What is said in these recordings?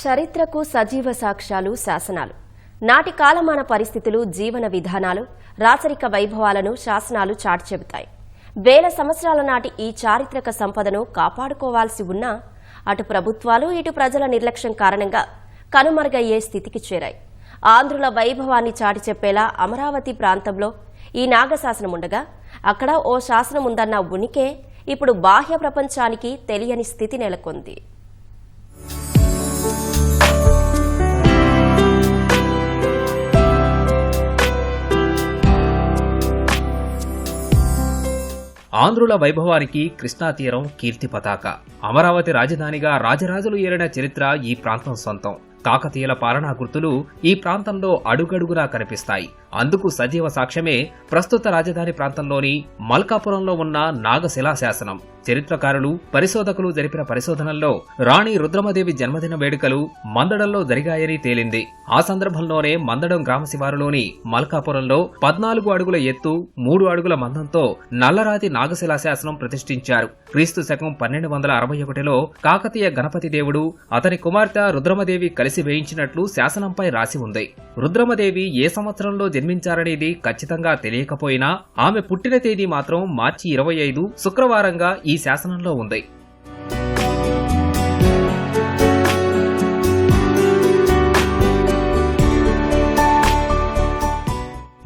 చరిత్రకు సజీవ సాక్ష్యాలు శాసనాలు. నాటి కాలమాన పరిస్థితులు జీవన విధానాలు రాచరిక వైభవాలను శాసనాలు చాటి చెబుతాయి. వేల సంవత్సరాల నాటి ఈ చారిత్రక సంపదను కాపాడుకోవాల్సి ఉన్నా అటు ప్రభుత్వాలు ఇటు ప్రజల నిర్లక్ష్యం కారణంగా కనుమరుగయ్యే స్థితికి చేరాయి. ఆంధ్రుల వైభవాన్ని చాటి చెప్పేలా అమరావతి ప్రాంతంలో ఈ నాగశాసనం ఉండగా అక్కడ ఓ శాసనం ఉందన్న ఉనికే ఇప్పుడు బాహ్య ప్రపంచానికి తెలియని స్థితి నెలకొంది. ఆంధ్రుల వైభవానికి కృష్ణా తీరం కీర్తి పతాక. అమరావతి రాజధానిగా రాజరాజులు ఏలిన చరిత్ర ఈ ప్రాంతం సొంతం. కాకతీయుల పాలనా గుర్తులు ఈ ప్రాంతంలో అడుగడుగునా కనిపిస్తాయి. అందుకు సజీవ సాక్ష్యమే ప్రస్తుత రాజధాని ప్రాంతంలోని మల్కాపురంలో ఉన్న నాగశిలా శాసనం చరిత్రకారులు పరిశోధకులు జరిపిన పరిశోధనల్లో రాణి రుద్రమదేవి జన్మదిన వేడుకలు మందడంలో జరిగాయని తేలింది. ఆ సందర్భంలోనే మందడం గ్రామ శివారులోని మల్కాపురంలో పద్నాలుగు అడుగుల ఎత్తు మూడు అడుగుల మందంతో నల్లరాతి నాగశిలా శాసనం ప్రతిష్ఠించారు. క్రీస్తు శకం పన్నెండు వందల అరవై ఒకటిలో కాకతీయ గణపతి దేవుడు అతని కుమార్తె రుద్రమదేవి కలిసి వేయించినట్లు శాసనంపై రాసి ఉంది. రుద్రమదేవి ఏ సంవత్సరంలో జన్మించారనేది ఖచ్చితంగా తెలియకపోయినా ఆమె పుట్టిన తేదీ మాత్రం మార్చి ఇరవై ఐదు శుక్రవారంగా ఈ శాసనంలో ఉంది.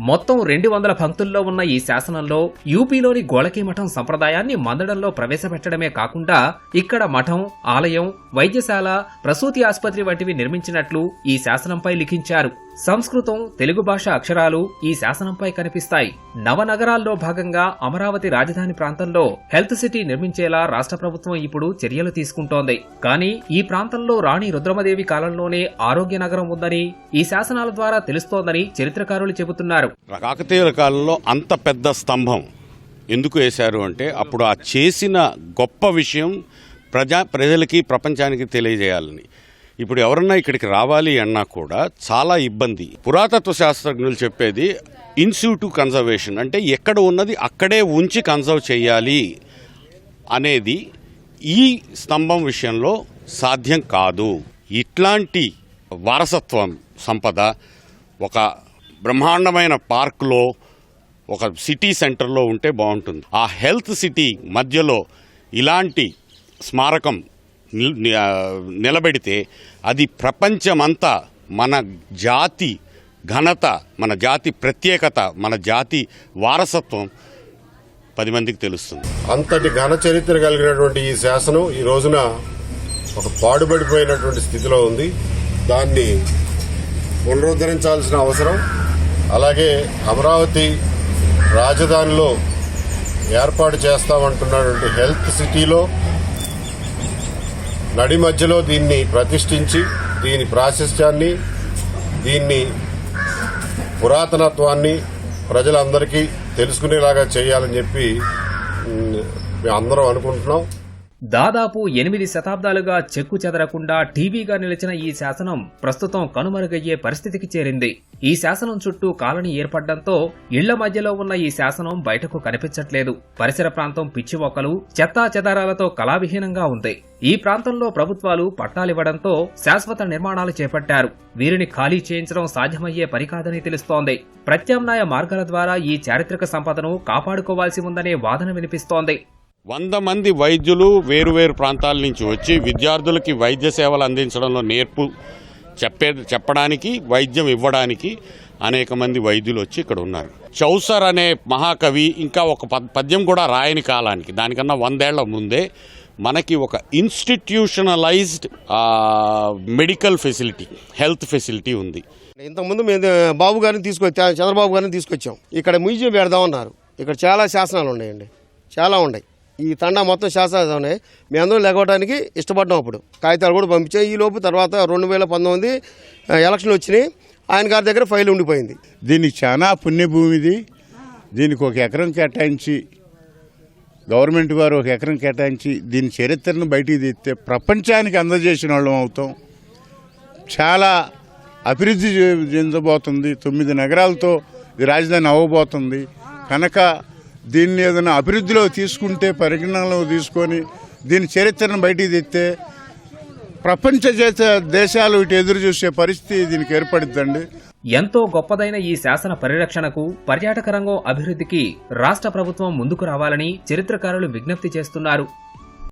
మొత్తం రెండు వందల పంక్తుల్లో ఉన్న ఈ శాసనంలో యూపీలోని గోళకీ మఠం సంప్రదాయాన్ని మందడంలో ప్రవేశపెట్టడమే కాకుండా ఇక్కడ మఠం ఆలయం వైద్యశాల ప్రసూతి ఆసుపత్రి వంటివి నిర్మించినట్లు ఈ శాసనంపై లిఖించారు. సంస్కృతం తెలుగు భాష అక్షరాలు ఈ శాసనంపై కనిపిస్తాయి. నవనగరాల్లో భాగంగా అమరావతి రాజధాని ప్రాంతంలో హెల్త్ సిటీ నిర్మించేలా రాష్ట్ర ప్రభుత్వం ఇప్పుడు చర్యలు తీసుకుంటోంది. కానీ ఈ ప్రాంతంలో రాణి రుద్రమదేవి కాలంలోనే ఆరోగ్య నగరం ఉందని ఈ శాసనాల ద్వారా తెలుస్తోందని చరిత్రకారులు చెబుతున్నారు. కాకతీయుల కాలంలో అంత పెద్ద స్తంభం ఎందుకు వేశారు అంటే అప్పుడు ఆ చేసిన గొప్ప విషయం ప్రజా ప్రజలకి ప్రపంచానికి తెలియజేయాలని. ఇప్పుడు ఎవరన్నా ఇక్కడికి రావాలి అన్నా కూడా చాలా ఇబ్బంది. పురాతత్వ శాస్త్రజ్ఞులు చెప్పేది ఇన్స్టిట్యూట్ కన్జర్వేషన్ అంటే ఎక్కడ ఉన్నది అక్కడే ఉంచి కన్జర్వ్ చేయాలి అనేది ఈ స్తంభం విషయంలో సాధ్యం కాదు. ఇట్లాంటి వారసత్వం సంపద ఒక బ్రహ్మాండమైన పార్క్లో ఒక సిటీ సెంటర్లో ఉంటే బాగుంటుంది. ఆ హెల్త్ సిటీ మధ్యలో ఇలాంటి స్మారకం నిలబెడితే అది ప్రపంచమంతా మన జాతి ఘనత మన జాతి ప్రత్యేకత మన జాతి వారసత్వం పది మందికి తెలుస్తుంది. అంతటి ఘన చరిత్ర కలిగినటువంటి ఈ శాసనం ఈ రోజున ఒక పాడుబడిపోయినటువంటి స్థితిలో ఉంది. దాన్ని పునరుద్ధరించాల్సిన అవసరం. అలాగే అమరావతి రాజధానిలో ఏర్పాటు చేస్తామంటున్నటువంటి హెల్త్ సిటీలో నడి మధ్యలో దీన్ని ప్రతిష్ఠించి దీని ప్రాశస్త్యాన్ని దీన్ని పురాతనత్వాన్ని ప్రజలందరికీ తెలుసుకునేలాగా చేయాలని చెప్పి మేము అందరం అనుకుంటున్నాం. దాదాపు ఎనిమిది శతాబ్దాలుగా చెక్కు చెదరకుండా టీవీగా నిలిచిన ఈ శాసనం ప్రస్తుతం కనుమరుగయ్యే పరిస్థితికి చేరింది. ఈ శాసనం చుట్టూ కాలనీ ఏర్పడడంతో ఇళ్ళ మధ్యలో ఉన్న ఈ శాసనం బయటకు కనిపించట్లేదు. పరిసర ప్రాంతం పిచ్చి మొక్కలు చెత్తా చెదారాలతో కళావిహీనంగా ఉంది. ఈ ప్రాంతంలో ప్రభుత్వాలు పట్టాలివ్వడంతో శాశ్వత నిర్మాణాలు చేపట్టారు. వీరిని ఖాళీ చేయించడం సాధ్యమయ్యే పని కాదని తెలుస్తోంది. ప్రత్యామ్నాయ మార్గాల ద్వారా ఈ చారిత్రక సంపదను కాపాడుకోవాల్సి ఉందనే వాదన వినిపిస్తోంది. వంద మంది వైద్యులు వేరువేరు ప్రాంతాల నుంచి వచ్చి విద్యార్థులకి వైద్య సేవలు అందించడంలో నేర్పు చెప్పే చెప్పడానికి వైద్యం ఇవ్వడానికి అనేక మంది వైద్యులు వచ్చి ఇక్కడ ఉన్నారు. చౌసర్ అనే మహాకవి ఇంకా ఒక పద్యం కూడా రాయని కాలానికి దానికన్నా వందేళ్ళ ముందే మనకి ఒక institutionalized medical facility health facility ఉంది. ఇంతకుముందు మేము బాబు గారిని తీసుకొచ్చా చంద్రబాబు గారిని తీసుకొచ్చాం. ఇక్కడ మ్యూజియం పెడదామన్నారు ఇక్కడ చాలా శాసనాలు ఉన్నాయండి. చాలా ఉన్నాయి. ఈ తండా మొత్తం శాసనాలు ఉన్నాయి మేము అందరం లేకపోవడానికి ఇష్టపడ్డాం అప్పుడు. కాగితాలు కూడా పంపించాం. ఈ లోపు తర్వాత రెండు వేల పంతొమ్మిది ఎలక్షన్లు వచ్చినాయి. ఆయన గారి దగ్గర ఫైల్ ఉండిపోయింది. దీనికి చాలా పుణ్యభూమిది. దీనికి ఒక ఎకరం కేటాయించి గవర్నమెంట్ వారు ఒక ఎకరం కేటాయించి దీని చరిత్రను బయటికి తెస్తే ప్రపంచానికి అందజేసిన వాళ్ళం అవుతాం. చాలా అభివృద్ధి చెందబోతుంది. తొమ్మిది నగరాలతో ఇది రాజధాని అవ్వబోతుంది. కనుక దీన్ని ఏదైనా అభివృద్ధిలో తీసుకుంటే పరిగణనలో తీసుకొని దీని చరిత్రను బయటికి తెస్తే ప్రపంచ చేత దేశాలు ఇటు ఎదురు చూసే పరిస్థితి దీనికి ఏర్పడుద్దండి. ఎంతో గొప్పదైన ఈ శాసన పరిరక్షణకు పర్యాటక రంగం అభివృద్ధికి రాష్ట్ర ప్రభుత్వం ముందుకు రావాలని చరిత్రకారులు విజ్ఞప్తి చేస్తున్నారు.